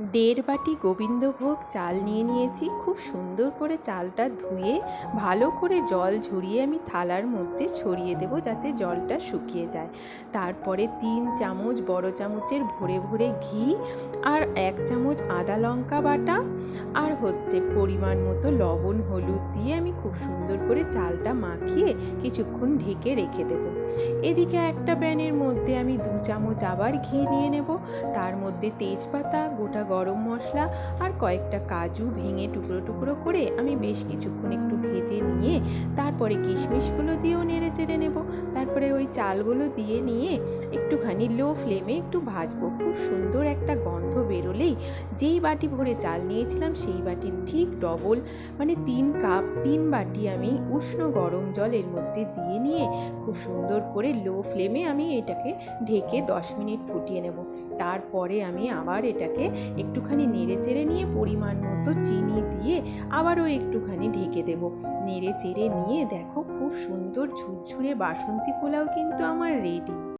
দেড় বাটি গোবিন্দভোগ চাল নিয়ে নিয়েছি। খুব সুন্দর করে চালটা ধুয়ে, ভালো করে জল ঝরিয়ে আমি থালার মধ্যে ছড়িয়ে দেবো যাতে জলটা শুকিয়ে যায়। তারপরে তিন চামচ বড় চামচের ভরে ভরে ঘি আর এক চামচ আদা লঙ্কা বাটা আর হচ্ছে পরিমাণ মতো লবণ, হলুদ দিয়ে আমি খুব সুন্দর করে চালটা মাখিয়ে কিছুক্ষণ ঢেকে রেখে দেবো। এদিকে একটা প্যানের মধ্যে আমি দু চামচ আবার ঘি নিয়ে নেব। তার মধ্যে তেজপাতা, গোটা গরম মশলা আর কয়েকটা কাজু ভেঙে টুকরো টুকরো করে আমি বেশ কিছুক্ষণ একটু ভেজে নিয়ে তারপরে কিশমিশগুলো দিয়েও নেড়ে চেড়ে নেব। তারপরে ওই চালগুলো দিয়ে নিয়ে একটুখানি লো ফ্লেমে একটু ভাজবো। খুব সুন্দর একটা গন্ধ বেরোলেই যেই বাটি ভরে চাল নিয়েছিলাম সেই বাটির ঠিক ডবল মানে তিন কাপ, তিন বাটি আমি উষ্ণ গরম জল এর মধ্যে দিয়ে নিয়ে খুব সুন্দর করে লো ফ্লেমে আমি এটাকে ঢেকে দশ মিনিট ফুটিয়ে নেব। তারপরে আমি আবার এটাকে একটুখানি নেড়ে চেড়ে নিয়ে পরিমাণ মতো চিনি দিয়ে আবারও একটুখানি ঢেকে দেব। নেড়ে চেড়ে নিয়ে দেখো খুব সুন্দর ঝুরঝুরে বাসন্তী পোলাও কিন্তু আমার রেডি